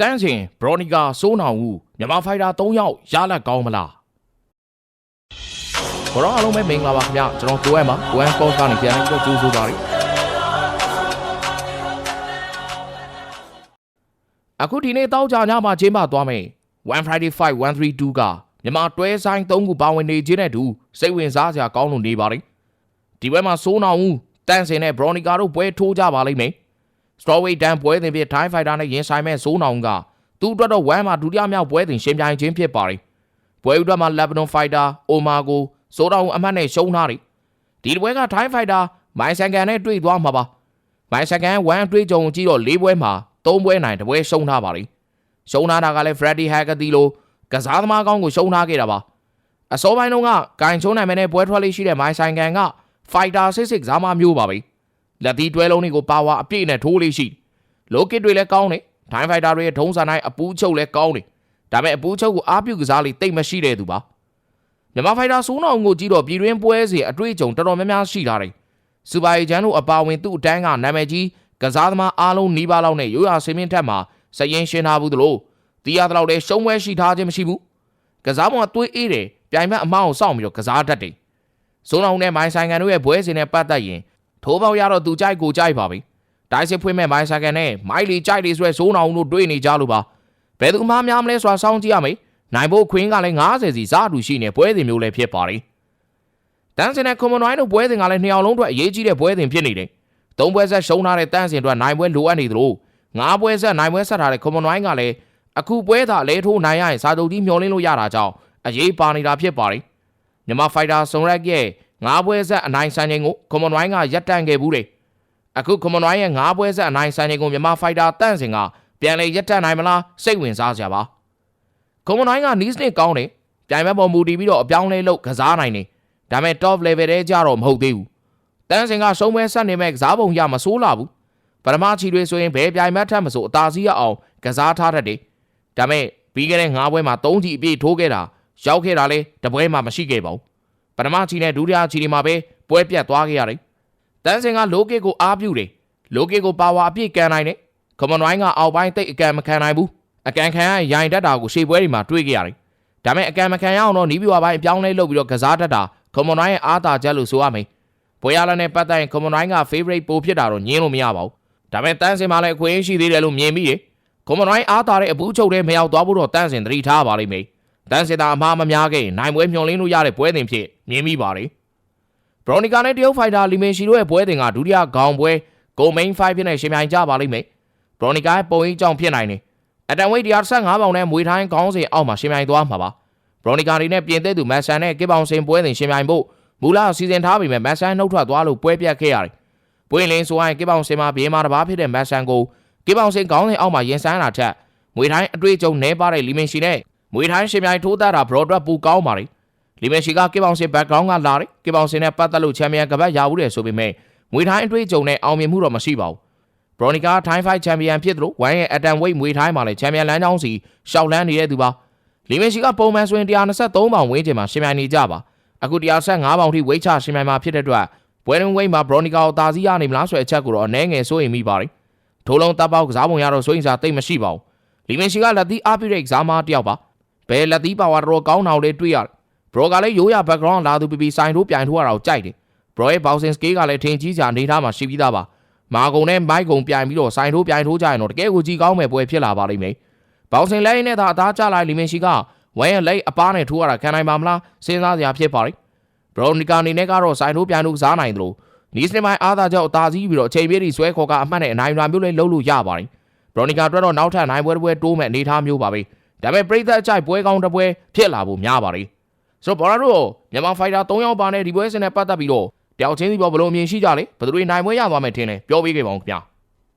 တန်းစင်ဘရိုနီကာစိုးနောင်ဦးမြန်မာဖိုက်တာ3ယောက်ရလက်ကောင်းမလားဘောရောအားလုံးပဲမင်္ဂလာပါခင်ဗျကျွန်တော်ကိုအမ်ပါကိုအမ်ကော့ကနေပြန်ပြီးတော့ကြိုးဆိုပါရစေအခုဒီနေ့တောက်ကြညမှာချင်းမသွားမယ်1 Friday 5 132ကမြန်မာတွဲဆိုင်3ခုပါဝင်နေခြင်းနဲ့တူစိတ်ဝင်စားစရာကောင်းလို့နေပါတယ်ဒီဘက်မှာစိုးနောင်ဦးတန်းစင်နဲ့ဘရိုနီကာတို့ပွဲထိုးကြပါလိမ့်မယ် Strawweight တန်းပွဲစဉ်ဖြစ် Thai Fighter နဲ့ရင်ဆိုင်မဲ့ဇိုးနောင်ကသူ့အတွက်တော့1မှာဒုတိယမြောက်ပွဲစဉ်ရှင်ပြိုင်ခြင်းဖြစ်ပါတယ်။ပွဲဥအတွက်မှာ Lebanon Fighter Omar ကိုဇိုးနောင်အမှတ်နဲ့ရှုံးထားတယ်။ဒီပွဲက Thai Fighter မိုင်ဆန်ကန်နဲ့တွေ့သွားမှာပါ။မိုင်ဆန်ကန်1တွေ့ကြုံကြည့်တော့၄ပွဲမှာ၃ပွဲနိုင်တစ်ပွဲရှုံးထားပါတယ်။ရှုံးထားတာကလည်း Freddy Haggerty လိုကစားသမားကောင်းကိုရှုံးထားခဲ့တာပါ။အစောပိုင်းတုန်းကဂိုင်ချုံးနိုင်မဲ့နဲ့ပွဲထွက်လေးရှိတဲ့မိုင်ဆန်ကန်က Fighter 66ဇာမမျိုးပါပဲ။ လက်သီးတွဲလုံးတွေကိုပါဝါအပြည့်နဲ့ထိုးလေးရှိတယ်။လိုကစ်တွေလည်းကောင်းတယ်ဒိုင်းဖိုက်တာတွေရဲ့ထုံးစံတိုင်းအပူးချုပ်လည်းကောင်းတယ်ဒါပေမဲ့အပူးချုပ်ကိုအားပြုကစားလေးတိတ်မရှိတဲ့သူပါမြန်မာဖိုက်တာဆိုးနောင်ကိုကြည့်တော့ပြည်တွင်းပွဲစီအတွေ့အကြုံတော်တော်များများရှိထားတယ်စူပါအေဂျန်တို့အပါဝင်သူ့အတန်းကနာမည်ကြီးကစားသမားအားလုံးနီးပါးလောက်နဲ့ရိုးရာဆင်းမင်းထက်မှာစရင်ရှင်းထားဘူးသလိုတီးရတဲ့လောက်လည်းရှုံးပွဲရှိထားခြင်းမရှိဘူးကစားပေါ်ကသွေးအေးတယ်ပြိုင်ဘက်အမောင်းကိုစောင့်ပြီးတော့ကစားတတ်တယ်ဆိုးနောင်နဲ့မိုင်းဆိုင်ကန်တို့ရဲ့ပွဲစဉ်နဲ့ပတ်သက်ရင် ထိုးပေါက်ရတော့သူကြိုက်ကိုကြိုက်ပါပြီတိုင်းစစ်ဖွင့်မဲ့မိုင်းဆာကန်နဲ့မိုက်လီကြိုက်လေးဆွဲစိုးနောင်တို့တွေ့နေကြလို့ပါဘယ်သူမှများမလဲဆိုတာစောင့်ကြည့်ရမယ်နိုင်ဖို့ခွင်းကလည်း90စီစားတူရှိနေပွဲစဉ်မျိုးလည်းဖြစ်ပါတယ်တန်းစင်နဲ့ကွန်မန်ဝိုင်းတို့ပွဲစဉ်ကလည်းနှစ်ယောက်လုံးအတွက်အရေးကြီးတဲ့ပွဲစဉ်ဖြစ်နေတယ်သုံးပွဲဆက်ရှုံးထားတဲ့တန်းစင်အတွက်နိုင်ပွဲလိုအပ်နေသလိုငါးပွဲဆက်နိုင်ပွဲဆက်ထားတဲ့ကွန်မန်ဝိုင်းကလည်းအခုပွဲသာလဲထိုးနိုင်ရရင်စာချုပ်ကြီးမျောလင်းလို့ရတာကြောင့်အရေးပါနေတာဖြစ်ပါတယ်မြန်မာဖိုက်တာဆွန်ရက်ရဲ့ ငါးပွဲဆက်အနိုင်ဆိုင်ခြင်းကိုကွန်မန်ဝိုင်းကရပ်တန့်ခဲ့ဘူးတယ်အခုကွန်မန်ဝိုင်းရဲ့၅ပွဲဆက်အနိုင်ဆိုင်တွေကိုမြန်မာဖိုက်တာတန့်စင်ကပြန်လေရက်တက်နိုင်မလားစိတ်ဝင်စားစရာပါကွန်မန်ဝိုင်းကနီးစနစ်ကောင်းတယ်ပြိုင်ပွဲပေါ်မူတည်ပြီးတော့အပြောင်းလဲလုပ်ကစားနိုင်တယ်ဒါပေမဲ့ top level ထဲကြတော့မဟုတ်သေးဘူးတန့်စင်ကရှုံးပွဲဆက်နေမဲ့ကစားပုံရမဆိုးလာဘူးပထမချီတွေဆိုရင်ဘယ်ပြိုင်မတ်ထက်မဆိုအသာစီးရအောင်ကစားထားတတ်တယ်ဒါပေမဲ့ပြီးခဲ့တဲ့၅ပွဲမှာ၃ချီအပြည့်ထိုးခဲ့တာရောက်ခဲ့တာလဲတပွဲမှမရှိခဲ့ပါဘူး ပထမချီနဲ့ဒုတိယချီတွေမှာပဲပွဲပြတ်သွားခဲ့ရတယ်တန်းစင်ကလိုကစ်ကိုအားပြုတယ်လိုကစ်ကိုပါဝါအပြည့်ကန်နိုင်တယ်ကွန်မန်ဝိုင်းကအောက်ပိုင်းတိတ်အကန်မခံနိုင်ဘူးအကန်ခံရရင်ရိုင်တက်တာကိုရှေ့ပွဲတွေမှာတွေ့ခဲ့ရတယ်ဒါပေမဲ့အကန်မခံရအောင်တော့နီးပြွားပိုင်းအပြောင်းလဲလုပ်ပြီးတော့ကစားတတ်တာကွန်မန်ဝိုင်းရဲ့အားသာချက်လို့ဆိုရမယ်ပွဲရလာနဲ့ပတ်သက်ရင်ကွန်မန်ဝိုင်းက favorite ပိုဖြစ်တာတော့ညင်းလို့မရပါဘူးဒါပေမဲ့တန်းစင်မှာလည်းအခွင့်အရေးရှိသေးတယ်လို့မြင်ပြီးတယ်ကွန်မန်ဝိုင်းအားသာတဲ့အပူးချုပ်တဲ့မရောက်သွားဖို့တော့တန်းစင်သတိထားပါလိမ့်မယ် တန်းစင်သာအမှားမများခဲ့ရင်နိုင်ပွဲမျှော်လင့်လို့ရတဲ့ပွဲတင်ဖြစ်မြင်မိပါတယ်ဘရိုနီကာနဲ့တရုတ်ဖိုက်တာလီမင်ရှီတို့ရဲ့ပွဲတင်ကဒုတိယခေါင်ပွဲဂိုမိန်5ဖြစ်နေရှင်ပြိုင်ကြပါလိမ့်မယ်။ဘရိုနီကာရဲ့ပုံရိပ်ကြောင့်ဖြစ်နိုင်တယ်။အတန်ဝိတ်115ပေါင်နဲ့မွေထိုင်းခေါင်းစဉ်အောက်မှာရှင်ပြိုင်သွားမှာပါ။ဘရိုနီကာဒီနဲ့ပြင်သစ်သူမတ်ဆန်နဲ့ကစ်ပေါင်စင်ပွဲတင်ရှင်ပြိုင်ဖို့မူလစီစဉ်ထားပေမဲ့မတ်ဆန်နှုတ်ထွက်သွားလို့ပွဲပြတ်ခဲ့ရတယ်။ပွဲလင်းဆိုရင်ကစ်ပေါင်စင်မှာဘေးမှာတစ်ပါးဖြစ်တဲ့မတ်ဆန်ကိုကစ်ပေါင်စင်ခေါင်းစဉ်အောက်မှာရင်ဆိုင်လာထက်မွေထိုင်းအတွေ့အကြုံနှဲပါတဲ့လီမင်ရှီနဲ့ မွေထိုင်းရှင်ပြိုင်ထိုးသားတာဘရော့ဒရက်ပူကောင်းပါလေ။လီမန်ရှီကကေပေါင်စင် background ကလာတယ်ကေပေါင်စင်နဲ့ပတ်သက်လို့ချန်ပီယံကပတ်ရဘူးတယ်ဆိုပေမဲ့မွေထိုင်းအတွေ့အကြုံနဲ့အောင်မြင်မှုတော့မရှိပါဘူးဘရိုနီကာထိုင်းဖိုက်ချန်ပီယံဖြစ်သလိုဝိုင်းရဲ့အတန်ဝိတ်မွေထိုင်းမှာလည်းချန်ပီယံလမ်းကြောင်းစီရှောက်လန်းနေတဲ့သူပါလီမန်ရှီကပုံမှန်ဆိုရင်123ပေါင်ဝင်းကျင်မှာရှင်ပြိုင်နေကြပါအခု115ပေါင်ထိဝိတ်ချရှင်ပြိုင်မှာဖြစ်တဲ့အတွက်ပွဲတွင်ဝိတ်မှာဘရိုနီကာကိုတာစီရနေမလားဆိုတဲ့အချက်ကိုတော့အနည်းငယ်စိုးရိမ်မိပါတယ်ထိုးလုံးတပ်ပေါက်ကစားပုံရတော့စိုးရိမ်စာတိတ်မရှိပါဘူးလီမန်ရှီကလက်သီးအားပြည့်တဲ့ကစားမတစ်ယောက်ပါ ဘယ်လက်သီးပါဝါတော်ကောင်းအောင်လေးတွေ့ရတယ်ဘရောကလည်းရိုးရ background လာသူပီပီဆိုင်ထိုးပြိုင်ထိုးရတာကိုကြိုက်တယ်ဘရောရဲ့ bouncing scale ကလည်းထင်ကြီးစရာအနေထားမှာရှိပြီးသားပါမာကုံနဲ့မိုက်ကုံပြိုင်ပြီးတော့ဆိုင်ထိုးပြိုင်ထိုးကြရင်တော့တကယ်ကိုကြီးကောင်းမဲ့ပွဲဖြစ်လာပါလိမ့်မယ် bouncing လဲနဲ့သာအသားကျလိုက်လီမင်ရှိကဝမ်ရဲ့လက်အပားနဲ့ထိုးရတာခံနိုင်ပါမလားစဉ်းစားစရာဖြစ်ပါလိမ့်ဘရောနီကာအနေနဲ့ကတော့ဆိုင်ထိုးပြိုင်ထိုးစားနိုင်တယ်လို့နီးစနစ်ပိုင်းအားသာကြောင့်အသာစီးပြီးတော့အချိန်ပြည့်ဒီဆွဲခေါ်ကအမှတ်နဲ့အနိုင်အနာမျိုးလေးလုံးလို့ရပါတယ်ဘရောနီကာအတွက်တော့နောက်ထပ်နိုင်ပွဲတစ်ပွဲတိုးမဲ့အနေထားမျိုးပါပဲ ဒါပေမဲ့ပရိသတ်အကြိုက်ပွဲကောင်းတစ်ပွဲဖြစ်လာဖို့များပါတယ်ဆိုတော့ဘော်လာတို့မြန်မာဖိုက်တာ၃ယောက်ပါနဲ့ဒီပွဲစဉ်နဲ့ပတ်သက်ပြီးတော့တယောက်ချင်းစီပေါ်ဘယ်လိုအမြင်ရှိကြလဲဘယ်သူတွေနိုင်ပွဲရသွားမယ်ထင်လဲပြောပေးခဲ့ပါဦးခင်ဗျာ